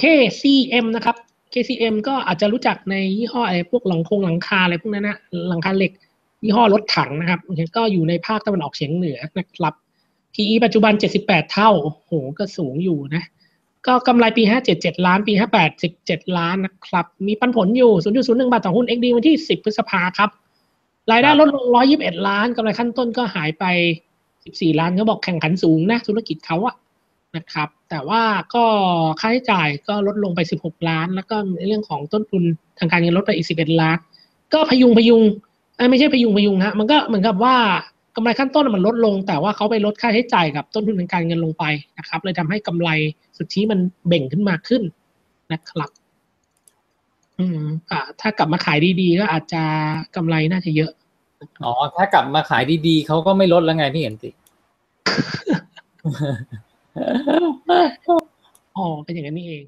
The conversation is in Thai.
KCM นะครับ KCM ก็อาจจะรู้จักในยี่ห้ออะไรพวกหลังคงหลังคาอะไรพวกนั้นนะหลังคาเหล็กยี่ห้อรถถังนะครับก็อยู่ในภาคตะวันออกเฉียงเหนือนะครับ PE ปัจจุบัน 78 เท่าโอ้โหก็สูงอยู่นะ ก็กำไรปี 57 7 ล้าน ปี 58 17 ล้านนะครับ มีปันผลอยู่ 0.01 บาทต่อหุ้น XD วันที่ 10 พฤษภาครับ รายได้ลดลง 121 ล้านกำไรขั้นต้นก็หายไป 14 ล้านเขาบอกแข่งขันสูงนะ ธุรกิจเขาอะ นะครับ แต่ว่าก็ค่าใช้จ่ายก็ลดลงไป 16 ล้าน แล้วก็ในเรื่องของต้นทุนทางการเงินลดไปอีก 11 ล้าน ก็พยุงพยุงไม่ใช่พยุงพยุงฮะมันก็เหมือนกับว่ากำไรขั้นต้นมันลดลง แต่ว่าเขาไปลดค่าใช้จ่ายกับต้นทุนทางการเงินลงไปนะครับ เลยทำให้กำไรสุทธิมันเบ่งขึ้นมาขึ้นนะครับอืมอ่า ถ้ากลับมาขายดีๆก็อาจจะกำไรน่าจะเยอะอ๋อถ้ากลับมาขายดีๆเขาก็ไม่ลดแล้วไงพี่เห็นสิ อ๋อเป็นอย่างนั้นนี่เอง